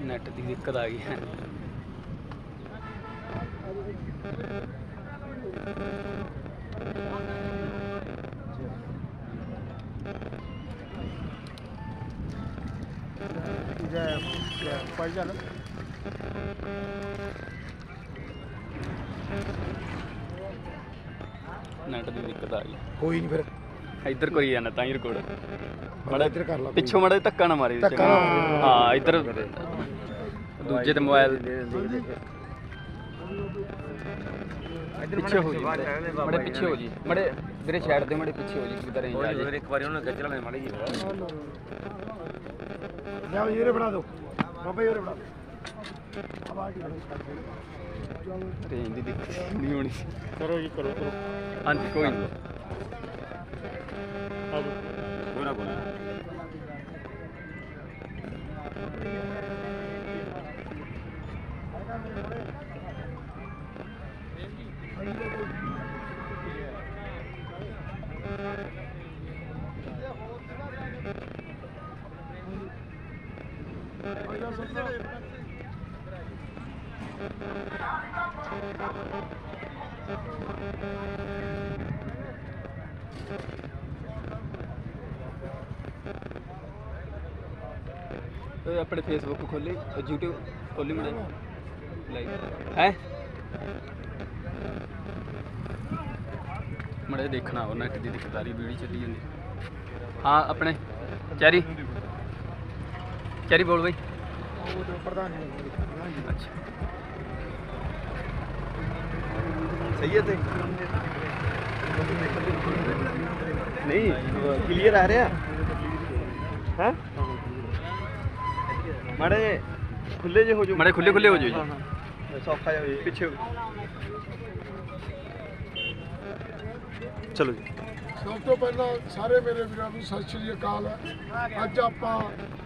Net ਦੀ ਦਿੱਕਤ ਆ ਗਈ ਹੈ ਪੜ ਜਾ ਨੈਟ ਦੀ ਦਿੱਕਤ ਆ ਗਈ ਕੋਈ ਨਹੀਂ ਫਿਰ। ਇੱਧਰ ਕਰੀ ਜਾਣਾ ਤਾਂ ਹੀ ਰਿਕਾਰਡ ਬੜਾ ਇੱਧਰ ਕਰ ਲਾ ਪਿੱਛੋਂ ਮੜਾ ਧੱਕਾ ਨਾ ਮਾਰੀ ਧੱਕਾ। ਹਾਂ ਇੱਧਰ। ਦੂਜੇ ਤੇ ਮੋਬਾਈਲ ਪਿੱਛੇ ਹੋ ਜੀ। ਮੜੇ ਪਿੱਛੇ ਹੋ ਜੀ। ਮੜੇ ਵੀਰੇ ਸਾਈਡ ਤੇ ਮੜੇ ਪਿੱਛੇ ਹੋ ਜੀ ਕਿਧਰ ਨਹੀਂ ਜਾ ਜੀ ਇੱਕ ਵਾਰੀ ਉਹਨਾਂ ਨੇ ਖਿੱਚ ਲੈਣੇ ਮਾੜੀ ਜੀ ਲਿਆਓ ਜੀ ਉਰੇ ਬਣਾ ਦਿਓ। ਬਾਬਾ ਜੀ ਉਰੇ ਬਣਾ ਦਿਓ। ਰੇਂਜ ਦੀ ਦਿੱਕਤ ਨਹੀਂ ਹੋਣੀ। ਕਰੋ ਜੀ ਕਰੋ ਕਰੋ। ਹਾਂਜੀ ਕੋਈ ਨਹੀਂ ਇਹ ਆਪਣੇ ਫੇਸਬੁੱਕ ਖੋਲੀ YouTube ਖੋਲੀ ਮੜੇ ਲਾਈਕ ਹੈ? ਮੜੇ ਦੇਖਣਾ ਉਹ ਨੈਟ ਦੀ ਰਹੀ ਵੀਡੀਓ ਚੱਲੀ ਜਾਂਦੀ। ਹਾਂ ਆਪਣੇ। ਚੈਰੀ। ਚੈਰੀ ਬੋਲ ਬਈ। ਅੱਛਾ। ਸਹੀ ਹੈ ਤੇ? ਨਹੀਂ ਕਲੀਅਰ ਆ ਰਿਹਾ। ਹੈ? ਮਾੜੇ ਖੁੱਲੇ ਜੇ ਹੋ ਜਾਓ। ਮੜੇ ਖੁੱਲੇ ਖੁੱਲੇ ਹੋ ਜਾਓ ਜੀ। ਸੌਖਾ ਜਾ ਹੋਏ ਪਿੱਛੇ ਚਲੋ ਜੀ। ਸਭ ਤੋਂ ਪਹਿਲਾਂ ਸਾਰੇ ਮੇਰੇ ਵੀਰਾਂ ਨੂੰ ਸਤਿ ਸ਼੍ਰੀ ਅਕਾਲ। ਅੱਜ ਆਪਾਂ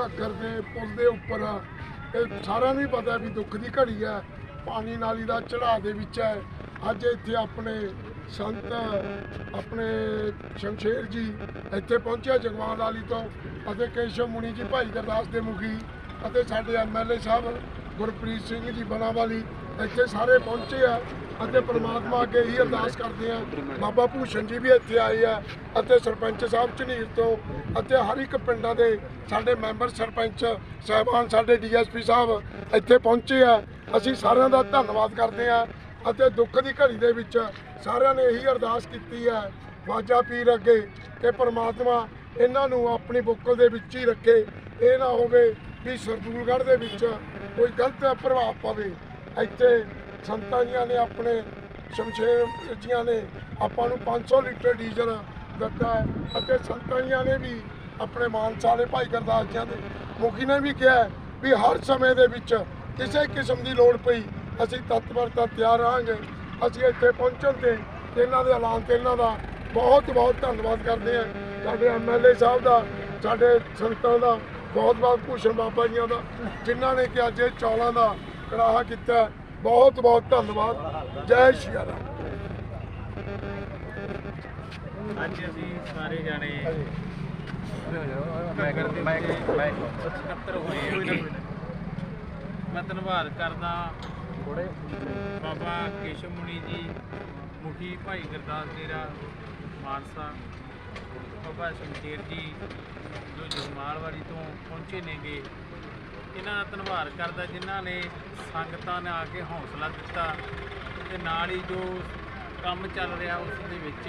ਘੱਗਰ ਦੇ ਪੁਲ ਦੇ ਉੱਪਰ ਇਹ ਸਾਰਿਆਂ ਨੂੰ ਹੀ ਪਤਾ ਵੀ ਦੁੱਖ ਦੀ ਘੜੀ ਹੈ। ਪਾਣੀ ਨਾਲੀ ਦਾ ਚੜਾਅ ਦੇ ਵਿੱਚ ਹੈ। ਅੱਜ ਇੱਥੇ ਆਪਣੇ ਸੰਤ ਆਪਣੇ ਸ਼ਮਸ਼ੇਰ ਜੀ ਇੱਥੇ ਪਹੁੰਚਿਆ ਜਗਵਾਨ ਵਾਲੀ ਤੋਂ ਅਤੇ ਕੇਸ਼ਵ ਮੁਨੀ ਜੀ ਭਾਈ ਗੁਰਦਾਸ ਦੇ ਮੁਖੀ। ਅਤੇ ਸਾਡੇ ਐਮਐਲਏ ਸਾਹਿਬ ਗੁਰਪ੍ਰੀਤ ਸਿੰਘ ਜੀ ਬਣਾਵਾਲੀ ਇੱਥੇ ਸਾਰੇ ਪਹੁੰਚੇ ਆ ਅਤੇ ਪ੍ਰਮਾਤਮਾ ਅੱਗੇ ਹੀ ਅਰਦਾਸ ਕਰਦੇ ਆ। ਬਾਬਾ ਭੂਸ਼ਣ ਜੀ ਵੀ ਇੱਥੇ ਆਏ ਆ ਅਤੇ ਸਰਪੰਚ ਸਾਹਿਬ ਝਨੀਰ ਤੋਂ ਅਤੇ ਹਰ ਇੱਕ ਪਿੰਡਾਂ ਦੇ ਸਾਡੇ ਮੈਂਬਰ ਸਰਪੰਚ ਸਹਿਬਾਨ ਸਾਡੇ ਡੀਐਸਪੀ ਸਾਹਿਬ ਇੱਥੇ ਪਹੁੰਚੇ ਆ। ਅਸੀਂ ਸਾਰਿਆਂ ਦਾ ਧੰਨਵਾਦ ਕਰਦੇ ਆ ਅਤੇ ਦੁੱਖ ਦੀ ਘੜੀ ਦੇ ਵਿੱਚ ਸਾਰਿਆਂ ਨੇ ਇਹੀ ਅਰਦਾਸ ਕੀਤੀ ਹੈ ਵਾਜਾ ਪੀਰ ਅੱਗੇ, ਕਿ ਪ੍ਰਮਾਤਮਾ ਇਹਨਾਂ ਨੂੰ ਆਪਣੀ ਬੁੱਕਲ ਦੇ ਵਿੱਚ ਹੀ ਰੱਖੇ, ਇਹ ਨਾ ਹੋਵੇ ਵੀ ਸਰਦੂਲਗੜ੍ਹ ਦੇ ਵਿੱਚ ਕੋਈ ਗਲਤ ਪ੍ਰਭਾਵ ਪਵੇ। ਇੱਥੇ ਸੰਤਾਂ ਜੀਆਂ ਨੇ ਆਪਣੇ ਸ਼ਮਸ਼ੇਰ ਜੀਆਂ ਨੇ ਆਪਾਂ ਨੂੰ 500 ਲੀਟਰ ਡੀਜ਼ਲ ਦਿੱਤਾ ਅਤੇ ਸੰਤਾਂ ਜੀਆਂ ਨੇ ਵੀ ਆਪਣੇ ਮਾਨਸਾ ਵਾਲੇ ਭਾਈ ਗੁਰਦਾਸ ਜੀਆਂ ਦੇ ਮੁਖੀ ਨੇ ਵੀ ਕਿਹਾ ਵੀ ਹਰ ਸਮੇਂ ਦੇ ਵਿੱਚ ਕਿਸੇ ਕਿਸਮ ਦੀ ਲੋੜ ਪਈ, ਅਸੀਂ ਤਤਪਰਤਾ ਤਿਆਰ ਰਹਾਂਗੇ। ਅਸੀਂ ਇੱਥੇ ਪਹੁੰਚਣ ਤੇ ਇਹਨਾਂ ਦੇ ਐਲਾਨ ਤੇ ਇਹਨਾਂ ਦਾ ਬਹੁਤ ਬਹੁਤ ਧੰਨਵਾਦ ਕਰਦੇ ਹਾਂ। ਸਾਡੇ ਐਮਐਲਏ ਸਾਹਿਬ ਦਾ, ਸਾਡੇ ਸੰਤਾਂ ਦਾ ਬਹੁਤ ਬਹੁਤ ਭੂਸ਼ਣ ਬਾਬਾ ਜੀਆਂ ਦਾ ਜਿਨ੍ਹਾਂ ਨੇ ਕਿ ਅੱਜ ਇਹ ਚੌਲਾਂ ਦਾ ਕੜਾਹਾ ਕੀਤਾ। ਬਹੁਤ ਬਹੁਤ ਧੰਨਵਾਦ। ਜੈ ਸ਼੍ਰੀ ਰਾਮ ਅੱਜ ਅਸੀਂ ਸਾਰੇ ਜਾਣੇ ਘੱਗਰ ਦੇ ਉੱਤੇ ਇਕੱਤਰ ਹੋਏ ਹਾਂ। ਮੈਂ ਧੰਨਵਾਦ ਕਰਦਾ ਬਾਬਾ ਕੇਸ਼ਵ ਮੁਨੀ ਜੀ ਮੁਖੀ ਭਾਈ ਗੁਰਦਾਸ ਡੇਰਾ ਮਾਨਸਾ। ਬਾਬਾ ਸ਼ਮਸ਼ੇਰ ਜੀ ਜੋ ਜਸਮਾਲਵਾੜੀ ਤੋਂ ਪਹੁੰਚੇ ਨੇਗੇ। ਇਹਨਾਂ ਦਾ ਧੰਨਵਾਦ ਕਰਦਾ ਜਿਨ੍ਹਾਂ ਨੇ ਸੰਗਤਾਂ ਨੇ ਆ ਕੇ ਹੌਸਲਾ ਦਿੱਤਾ ਤੇ ਨਾਲ ਹੀ ਜੋ ਕੰਮ ਚੱਲ ਰਿਹਾ ਉਸ ਦੇ ਵਿੱਚ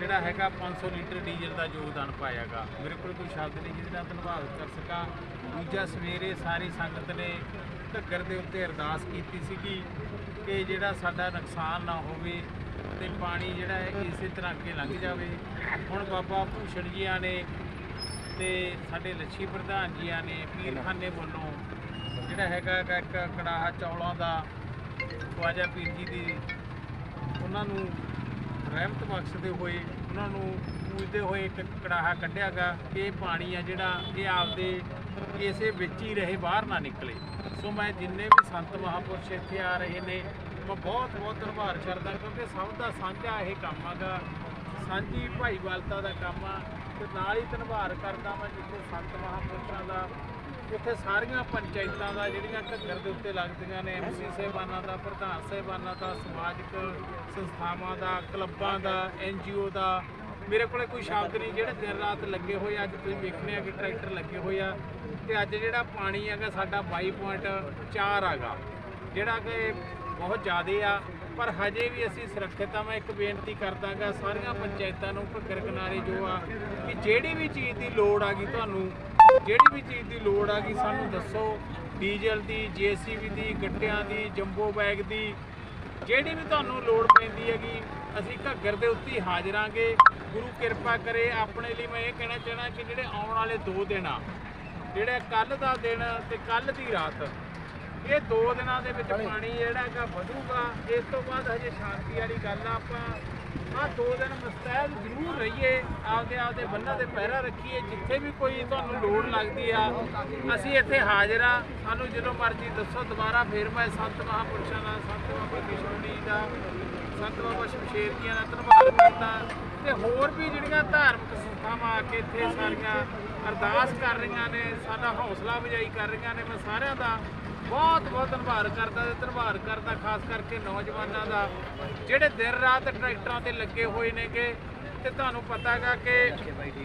ਜਿਹੜਾ ਹੈਗਾ 500 ਲੀਟਰ ਡੀਜ਼ਲ ਦਾ ਯੋਗਦਾਨ ਪਾਇਆਗਾ। ਮੇਰੇ ਕੋਲ ਕੋਈ ਸ਼ਬਦ ਨਹੀਂ ਜਿਹਦੇ ਨਾਲ ਧੰਨਵਾਦ ਕਰ ਸਕਾਂ। ਦੂਜਾ ਸਵੇਰੇ ਸਾਰੀ ਸੰਗਤ ਨੇ ਘੱਗਰ ਦੇ ਉੱਤੇ ਅਰਦਾਸ ਕੀਤੀ ਸੀਗੀ ਕਿ ਜਿਹੜਾ ਸਾਡਾ ਨੁਕਸਾਨ ਨਾ ਹੋਵੇ ਤੇ ਪਾਣੀ ਜਿਹੜਾ ਹੈ ਇਸੇ ਤਰ੍ਹਾਂ ਅੱਗੇ ਲੰਘ ਜਾਵੇ। ਹੁਣ ਬਾਬਾ ਭੂਸ਼ਣ ਜੀਆਂ ਨੇ ਤੇ ਸਾਡੇ ਲੱਛੀ ਪ੍ਰਧਾਨ ਜੀਆਂ ਨੇ, ਪੀਰਖਾਨੇ ਵੱਲੋਂ ਜਿਹੜਾ ਹੈਗਾ ਇੱਕ ਕੜਾਹਾ ਚੌਲਾਂ ਦਾ ਖਵਾਜਾ ਪੀਰ ਜੀ ਦੀ, ਉਹਨਾਂ ਨੂੰ ਰਹਿਮਤ ਬਖਸ਼ਦੇ ਹੋਏ, ਉਹਨਾਂ ਨੂੰ ਪੂਜਦੇ ਹੋਏ ਇੱਕ ਕੜਾਹਾ ਕੱਢਿਆਗਾ ਇਹ ਪਾਣੀ ਆ ਜਿਹੜਾ ਇਹ ਆਪਦੇ ਕਿ ਇਸੇ ਵਿੱਚ ਹੀ ਰਹੇ, ਬਾਹਰ ਨਾ ਨਿਕਲੇ। ਸੋ ਮੈਂ ਜਿੰਨੇ ਵੀ ਸੰਤ ਮਹਾਪੁਰਸ਼ ਇੱਥੇ ਆ ਰਹੇ ਨੇ ਮੈਂ ਬਹੁਤ ਬਹੁਤ ਧੰਨਵਾਦ ਕਰਦਾ ਕਿਉਂਕਿ ਸਭ ਦਾ ਸਾਂਝਾ ਇਹ ਕੰਮ ਹੈਗਾ ਸਾਂਝੀ ਭਾਈਵਾਲਤਾ ਦਾ ਕੰਮ ਆ ਤੇ ਨਾਲ ਹੀ ਧੰਨਵਾਦ ਕਰਦਾ ਮੈਂ ਜਿੱਥੇ ਸੰਤ ਮਹਾਂਪੁਰਸ਼ਾਂ ਦਾ ਉੱਥੇ ਸਾਰੀਆਂ ਪੰਚਾਇਤਾਂ ਦਾ, ਜਿਹੜੀਆਂ ਘੱਗਰ ਦੇ ਉੱਤੇ ਲੱਗਦੀਆਂ ਨੇ ਐਮਸੀ ਸਾਹਿਬਾਨਾਂ ਦਾ, ਪ੍ਰਧਾਨ ਸਾਹਿਬਾਨਾਂ ਦਾ, ਸਮਾਜਿਕ ਸੰਸਥਾਵਾਂ ਦਾ, ਕਲੱਬਾਂ ਦਾ ਐਨਜੀਓ ਦਾ ਮੇਰੇ ਕੋਲੇ ਕੋਈ ਸ਼ਬਦ ਨਹੀਂ, ਜਿਹੜੇ ਦਿਨ ਰਾਤ ਲੱਗੇ ਹੋਏ ਆ। ਅੱਜ ਤੁਸੀਂ ਵੇਖਣੇ ਆ ਕਿ ਟਰੈਕਟਰ ਲੱਗੇ ਹੋਏ ਆ ਤੇ ਅੱਜ ਜਿਹੜਾ ਪਾਣੀ ਹੈਗਾ, ਸਾਡਾ 22.4 ਹੈਗਾ, ਜਿਹੜਾ ਕਿ ਬਹੁਤ ਜ਼ਿਆਦੇ ਆ, ਪਰ ਹਜੇ ਵੀ ਅਸੀਂ ਸੁਰੱਖਿਅਤ ਆ। ਮੈਂ ਇੱਕ ਬੇਨਤੀ ਕਰਦਾਗਾ, ਸਾਰੀਆਂ ਪੰਚਾਇਤਾਂ ਨੂੰ ਘੱਗਰ ਕਿਨਾਰੇ ਜੋ ਆ, ਕਿ ਜਿਹੜੀ ਵੀ ਚੀਜ਼ ਦੀ ਲੋੜ ਆ ਗਈ ਤੁਹਾਨੂੰ, ਜਿਹੜੀ ਵੀ ਚੀਜ਼ ਦੀ ਲੋੜ ਆ ਗਈ, ਸਾਨੂੰ ਦੱਸੋ। ਡੀਜ਼ਲ ਦੀ, ਜੀਸੀਬੀ ਦੀ, ਗੱਟਿਆਂ ਦੀ, ਜੰਬੋ ਬੈਗ ਦੀ, ਜਿਹੜੀ ਵੀ ਤੁਹਾਨੂੰ ਲੋੜ ਪੈਂਦੀ ਹੈਗੀ, ਅਸੀਂ ਘੱਗਰ ਦੇ ਉੱਤੇ ਹੀ ਹਾਜ਼ਰਾਂਗੇ। ਗੁਰੂ ਕਿਰਪਾ ਕਰੇ, ਆਪਣੇ ਲਈ ਮੈਂ ਇਹ ਕਹਿਣਾ ਚਾਹਣਾ ਕਿ ਜਿਹੜੇ ਆਉਣ ਵਾਲੇ 2 ਦਿਨ ਆ, ਜਿਹੜਾ ਕੱਲ ਦਾ ਦਿਨ ਤੇ ਕੱਲ ਦੀ ਰਾਤ ਇਹ ਦੋ ਦਿਨਾਂ ਦੇ ਵਿੱਚ ਪਾਣੀ ਜਿਹੜਾ ਹੈਗਾ ਵਧੂਗਾ। ਇਸ ਤੋਂ ਬਾਅਦ ਹਜੇ ਸ਼ਾਂਤੀ ਵਾਲੀ ਗੱਲ ਆ ਆਪਾਂ। ਆ ਦੋ ਦਿਨ ਮਸਤੈਦ ਜ਼ਰੂਰ ਰਹੀਏ, ਆਪਦੇ ਆਪਦੇ ਬੰਨਾਂ ਦੇ ਪਹਿਰਾ ਰੱਖੀਏ, ਜਿੱਥੇ ਵੀ ਕੋਈ ਤੁਹਾਨੂੰ ਲੋੜ ਲੱਗਦੀ ਆ, ਅਸੀਂ ਇੱਥੇ ਹਾਜ਼ਰ ਆ। ਸਾਨੂੰ ਜਦੋਂ ਮਰਜ਼ੀ ਦੱਸੋ, ਦੁਬਾਰਾ ਫੇਰ ਮੈਂ ਸੰਤ ਮਹਾਪੁਰਸ਼ਾਂ ਦਾ, ਸੰਤ ਬਾਬਾ ਕਿਸ਼ਨ ਜੀ ਦਾ, ਸੰਤ ਬਾਬਾ ਸ਼ਮਸ਼ੇਰ ਜੀਆਂ ਦਾ ਧੰਨਵਾਦ ਕਰਦਾ। ਤੇ ਹੋਰ ਵੀ ਜਿਹੜੀਆਂ ਧਾਰਮਿਕ ਸੰਸਥਾਵਾਂ ਆ ਕੇ ਇੱਥੇ ਸਾਰੀਆਂ ਅਰਦਾਸ ਕਰ ਰਹੀਆਂ ਨੇ, ਸਾਡਾ ਹੌਸਲਾ ਅਫਜ਼ਾਈ ਕਰ ਰਹੀਆਂ ਨੇ, ਮੈਂ ਸਾਰਿਆਂ ਦਾ ਬਹੁਤ ਬਹੁਤ ਧੰਨਵਾਦ ਕਰਦਾ ਤੇ ਧੰਨਵਾਦ ਕਰਦਾ ਖਾਸ ਕਰਕੇ ਨੌਜਵਾਨਾਂ ਦਾ, ਜਿਹੜੇ ਦਿਨ ਰਾਤ ਟਰੈਕਟਰਾਂ ਤੇ ਲੱਗੇ ਹੋਏ ਨੇਗੇ। ਤੇ ਤੁਹਾਨੂੰ ਪਤਾ ਹੈਗਾ ਕਿ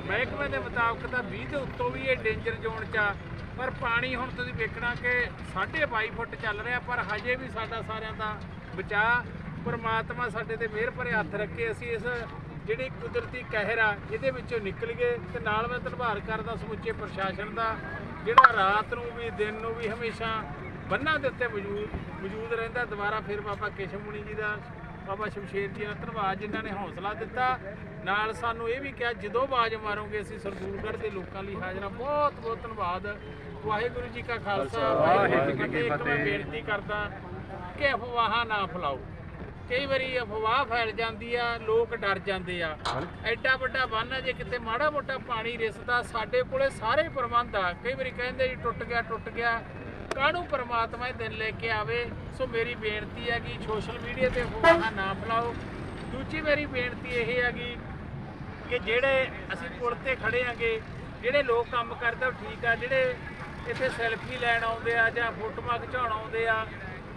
ਮਹਿਕਮੇ ਦੇ ਮੁਤਾਬਕ ਤਾਂ 20 ਦੇ ਉੱਤੋਂ ਵੀ ਇਹ ਡੇਂਜਰ ਜ਼ੋਨ 'ਚ ਆ, ਪਰ ਪਾਣੀ ਹੁਣ ਤੁਸੀਂ ਵੇਖਣਾ ਕਿ 22.5 ਫੁੱਟ ਚੱਲ ਰਿਹਾ, ਪਰ ਹਜੇ ਵੀ ਸਾਡਾ ਸਾਰਿਆਂ ਦਾ ਬਚਾਅ, ਪਰਮਾਤਮਾ ਸਾਡੇ ਤੇ ਮਿਹਰ ਭਰੇ ਹੱਥ ਰੱਖੇ, ਅਸੀਂ ਇਸ ਜਿਹੜੀ ਕੁਦਰਤੀ ਕਹਿਰ ਆ ਇਹਦੇ ਵਿੱਚੋਂ ਨਿਕਲ ਗਏ ਤੇ ਨਾਲ ਮੈਂ ਧੰਨਵਾਦ ਕਰਦਾ ਸਮੁੱਚੇ ਪ੍ਰਸ਼ਾਸਨ ਦਾ ਜਿਹੜਾ ਰਾਤ ਨੂੰ ਵੀ ਦਿਨ ਨੂੰ ਵੀ ਹਮੇਸ਼ਾ ਬੰਨਾਂ ਦੇ ਉੱਤੇ ਮੌਜੂਦ ਮੌਜੂਦ ਰਹਿੰਦਾ। ਦੁਬਾਰਾ ਫਿਰ ਬਾਬਾ ਕੇਸ਼ਵ ਮੁਨੀ ਜੀ ਦਾ ਬਾਬਾ ਸ਼ਮਸ਼ੇਰ ਜੀ ਦਾ ਧੰਨਵਾਦ ਜਿਨ੍ਹਾਂ ਨੇ ਹੌਸਲਾ ਦਿੱਤਾ। ਨਾਲ ਸਾਨੂੰ ਇਹ ਵੀ ਕਿਹਾ ਜਦੋਂ ਆਵਾਜ਼ ਮਾਰੋਗੇ ਅਸੀਂ ਸਰਦੂਲਗੜ੍ਹ ਦੇ ਲੋਕਾਂ ਲਈ ਹਾਜ਼ਰ। ਹਾਂ ਬਹੁਤ ਬਹੁਤ ਧੰਨਵਾਦ। ਵਾਹਿਗੁਰੂ ਜੀ ਕਾ ਖਾਲਸਾ ਵਾਹਿਗੁਰੂ ਜੀ ਕੀ ਫਤਿਹ। ਇੱਕ ਮੈਂ ਬੇਨਤੀ ਕਰਦਾ ਕਿ ਅਫਵਾਹਾਂ ਨਾ ਫੈਲਾਓ। ਕਈ ਵਾਰੀ ਅਫਵਾਹ ਫੈਲ ਜਾਂਦੀ ਆ, ਲੋਕ ਡਰ ਜਾਂਦੇ ਆ। ਐਡਾ ਵੱਡਾ ਬੰਨ ਆ, ਜੇ ਕਿਤੇ ਮਾੜਾ ਮੋਟਾ ਪਾਣੀ ਰਿਸਦਾ, ਸਾਡੇ ਕੋਲੇ ਸਾਰੇ ਪ੍ਰਬੰਧ ਆ। ਕਈ ਵਾਰੀ ਕਹਿੰਦੇ ਜੀ, ਟੁੱਟ ਗਿਆ ਟੁੱਟ ਗਿਆ। ਕਾਹਨੂੰ ਪਰਮਾਤਮਾ ਇਹ ਦਿਨ ਲੈ ਕੇ ਆਵੇ? ਸੋ ਮੇਰੀ ਬੇਨਤੀ ਹੈ ਕਿ ਸੋਸ਼ਲ ਮੀਡੀਆ ਤੇ ਅਫਵਾਹਾਂ ਨਾ ਫੈਲਾਓ। ਦੂਜੀ ਮੇਰੀ ਬੇਨਤੀ ਇਹ ਹੈਗੀ ਕਿ ਜਿਹੜੇ ਅਸੀਂ ਪੁਲ ਤੇ ਖੜੇ ਆਂਗੇ, ਜਿਹੜੇ ਲੋਕ ਕੰਮ ਕਰਦੇ ਉਹ ਠੀਕ ਆ। ਜਿਹੜੇ ਇੱਥੇ ਸੈਲਫੀ ਲੈਣ ਆਉਂਦੇ ਆ ਜਾਂ ਫੋਟੋਆਂ ਖਿਚਾਉਣ ਆਉਂਦੇ ਆ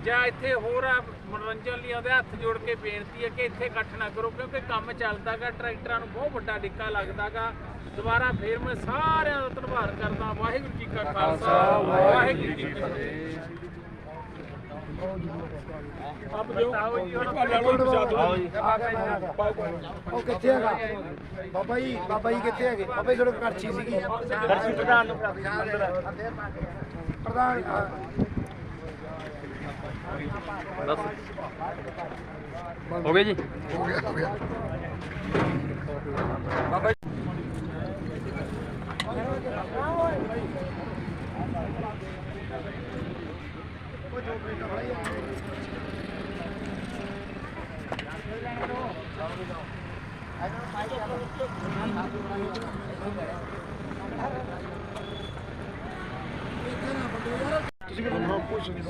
ਜਾਂ ਇੱਥੇ ਹੋਰ ਆ ਮਨੋਰੰਜਨ ਲਈ ਆਉਂਦੇ ਆ, ਹੱਥ ਜੋੜ ਕੇ ਬੇਨਤੀ ਹੈ ਕਿ ਇੱਥੇ ਇਕੱਠ ਨਾ ਕਰੋ ਕਿਉਂਕਿ ਕੰਮ ਚੱਲਦਾਗਾ ਟਰੈਕਟਰਾਂ ਨੂੰ ਬਹੁਤ ਵੱਡਾ ਡਿੱਕਾ ਲੱਗਦਾਗਾ ਦੁਬਾਰਾ ਫੇਰ ਮੈਂ ਸਾਰਿਆਂ ਦਾ ਧੰਨਵਾਦ ਕਰਦਾ ਵਾਹਿਗੁਰੂ ਜੀ ਕਾ ਖਾਲਸਾ ਵਾਹਿਗੁਰੂ ਜੀ ਕੀ ਫਤਿਹ। ਆਪ ਦਿਓ। ਉਹ ਕਿੱਥੇ ਹੈਗਾ? ਬਾਬਾ ਜੀ ਬਾਬਾ ਜੀ ਕਿੱਥੇ ਹੈਗੇ? ਬਾਬਾ ਜੀ ਤੁਹਾਡੇ ਕਰਚੀ ਸੀਗੀ। ਕਰਚੀ ਪ੍ਰਧਾਨ ਨੂੰ ਪ੍ਰਧਾਨ ਬਸ ਹੋ ਗਿਆ ਜੀ? ਹੋ ਗਿਆ ਹੋ ਗਿਆ।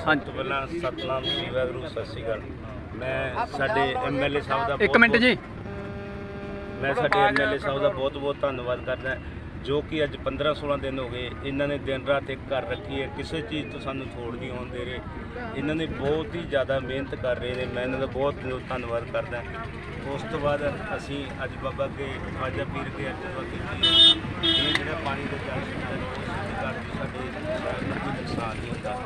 ਹਾਂਜੀ। ਤੋਂ ਪਹਿਲਾਂ ਸਤਨਾਮ ਸ੍ਰੀ ਵਾਹਿਗੁਰੂ ਸਤਿ ਸ਼੍ਰੀ ਅਕਾਲ। ਮੈਂ ਸਾਡੇ ਐਮਐਲਏ ਸਾਹਿਬ ਦਾ ਇੱਕ ਬਹੁਤ- ਮਿੰਟ ਜੀ। ਮੈਂ ਸਾਡੇ ਐਮਐਲਏ ਸਾਹਿਬ ਦਾ ਬਹੁਤ ਬਹੁਤ ਧੰਨਵਾਦ ਕਰਦਾ। ਜੋ ਕਿ ਅੱਜ 15 16 ਦਿਨ ਹੋ ਗਏ, ਇਹਨਾਂ ਨੇ ਦਿਨ ਰਾਤ ਇੱਕ ਘਰ ਰੱਖੀ ਹੈ, ਕਿਸੇ ਚੀਜ਼ ਤੋਂ ਸਾਨੂੰ ਥੋੜ ਨਹੀਂ ਹੋਣ ਦੇ ਰਹੇ। ਇਹਨਾਂ ਨੇ ਬਹੁਤ ਹੀ ਜ਼ਿਆਦਾ ਮਿਹਨਤ ਕਰ ਰਹੇ ਨੇ, ਮੈਂ ਇਹਨਾਂ ਦਾ ਬਹੁਤ ਦਿਲੋਂ ਧੰਨਵਾਦ ਕਰਦਾ। ਉਸ ਤੋਂ ਬਾਅਦ ਅਸੀਂ ਅੱਜ ਬਾਬਾ ਕੇ ਖਵਾਜਾ ਪੀਰ ਕੇ ਅੱਜ ਬਾਬਾ ਜੀ, ਇਹ ਜਿਹੜਾ ਪਾਣੀ ਦਾ ਜਲ ਸਾਡੇ ਕੋਈ ਨੁਕਸਾਨ ਨਹੀਂ ਹੁੰਦਾ।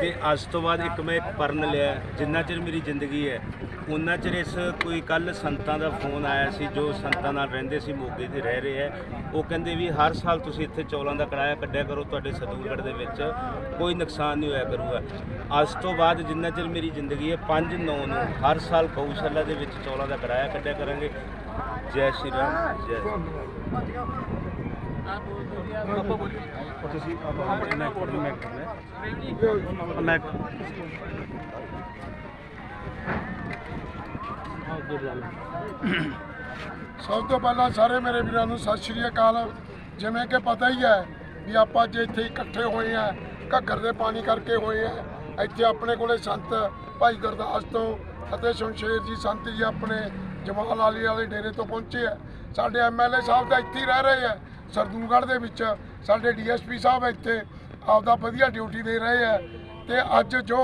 ਤੇ ਅੱਜ ਤੋਂ ਬਾਅਦ ਇੱਕ ਮੈਂ ਇੱਕ ਪਰਨ ਲਿਆ, ਜਿੰਨਾ ਚਿਰ ਮੇਰੀ ਜ਼ਿੰਦਗੀ ਹੈ ਉਹਨਾਂ ਚਿਰ ਇਸ ਕੋਈ ਕੱਲ ਸੰਤਾਂ ਦਾ ਫੋਨ ਆਇਆ ਸੀ, ਜੋ ਸੰਤਾਂ ਨਾਲ ਰਹਿੰਦੇ ਸੀ, ਮੋਗੇ ਤੇ ਰਹਿ ਰਹੇ ਹੈ ਉਹ ਕਹਿੰਦੇ ਵੀ ਹਰ ਸਾਲ ਤੁਸੀਂ ਇੱਥੇ ਚੌਲਾਂ ਦਾ ਕਿਰਾਇਆ ਕੱਢਿਆ ਕਰੋ ਤੁਹਾਡੇ ਸਦੂਲਗੜ੍ਹ ਦੇ ਵਿੱਚ, ਕੋਈ ਨੁਕਸਾਨ ਨਹੀਂ ਹੋਇਆ ਕਰੂਗਾ। ਅੱਜ ਤੋਂ ਬਾਅਦ ਜਿੰਨਾ ਚਿਰ ਮੇਰੀ ਜ਼ਿੰਦਗੀ ਹੈ 5 9 ਨੂੰ ਹਰ ਸਾਲ ਗਊਸ਼ਾਲਾ ਦੇ ਵਿੱਚ ਚੌਲਾਂ ਦਾ ਕਿਰਾਇਆ ਕੱਢਿਆ ਕਰਾਂਗੇ। ਜੈ ਸ਼੍ਰੀ ਰਾਮ, ਜੈ। ਸਭ ਤੋਂ ਪਹਿਲਾਂ ਸਾਰੇ ਮੇਰੇ ਵੀਰਾਂ ਨੂੰ ਸਤਿ ਸ਼੍ਰੀ ਅਕਾਲ। ਜਿਵੇਂ ਕਿ ਪਤਾ ਹੀ ਹੈ ਵੀ ਆਪਾਂ ਅੱਜ ਇੱਥੇ ਇਕੱਠੇ ਹੋਏ ਆ ਘੱਗਰ ਦੇ ਪਾਣੀ ਕਰਕੇ ਹੋਏ ਆ ਇੱਥੇ ਆਪਣੇ ਕੋਲੇ ਸੰਤ ਭਾਈ ਗੁਰਦਾਸ ਤੋਂ ਅਤੇ ਸ਼ਮਸ਼ੇਰ ਜੀ ਸੰਤ ਜੀ ਆਪਣੇ ਜਮਾਲ ਆਲੀ ਵਾਲੇ ਡੇਰੇ ਤੋਂ ਪਹੁੰਚੇ ਆ। ਸਾਡੇ ਐਮਐਲਏ ਸਾਹਿਬ ਤਾਂ ਇੱਥੇ ਹੀ ਰਹਿ ਰਹੇ ਆ, ਸਰਦੂਲਗੜ੍ਹ ਦੇ ਵਿੱਚ। ਸਾਡੇ ਡੀਐਸਪੀ ਸਾਹਿਬ ਇੱਥੇ ਆਪਦਾ ਵਧੀਆ ਡਿਊਟੀ ਦੇ ਰਹੇ ਆ। ਤੇ ਅੱਜ ਜੋ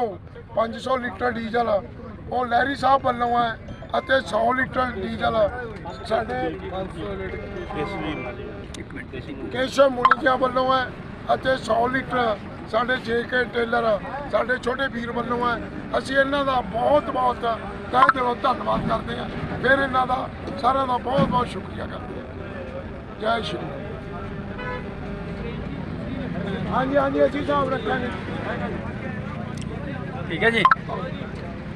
500 ਲੀਟਰ ਡੀਜ਼ਲ ਉਹ ਲਹਿਰੀ ਸਾਹਿਬ ਵੱਲੋਂ ਹੈ ਅਤੇ 100 ਲੀਟਰ ਡੀਜ਼ਲ ਸਾਡੇ ਇਸ ਵੀ ਕੇਸ਼ਵ ਮੁਨੀਆ ਵੱਲੋਂ ਹੈ ਅਤੇ 100 ਲੀਟਰ ਸਾਡੇ ਜੇਕੇ ਟੇਲਰ ਸਾਡੇ ਛੋਟੇ ਵੀਰ ਵੱਲੋਂ ਹੈ। ਅਸੀਂ ਇਹਨਾਂ ਦਾ ਬਹੁਤ ਬਹੁਤ ਤਹਿ ਦਿਲੋਂ ਧੰਨਵਾਦ ਕਰਦੇ ਹਾਂ। ਫਿਰ ਇਹਨਾਂ ਦਾ ਸਾਰਿਆਂ ਦਾ ਬਹੁਤ ਬਹੁਤ ਸ਼ੁਕਰੀਆ ਕਰਦੇ ਹਾਂ। ਜੈ ਸ਼੍ਰੀ। ਹਾਂਜੀ ਹਾਂਜੀ ਅਸੀਂ ਹਿਸਾਬ ਰੱਖਾਂਗੇ। ਠੀਕ ਹੈ ਜੀ?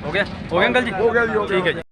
ਹੋ ਗਿਆ? ਹੋ ਗਿਆ ਅੰਕਲ ਜੀ? ਹੋ ਗਿਆ ਜੀ। ਠੀਕ ਹੈ ਜੀ।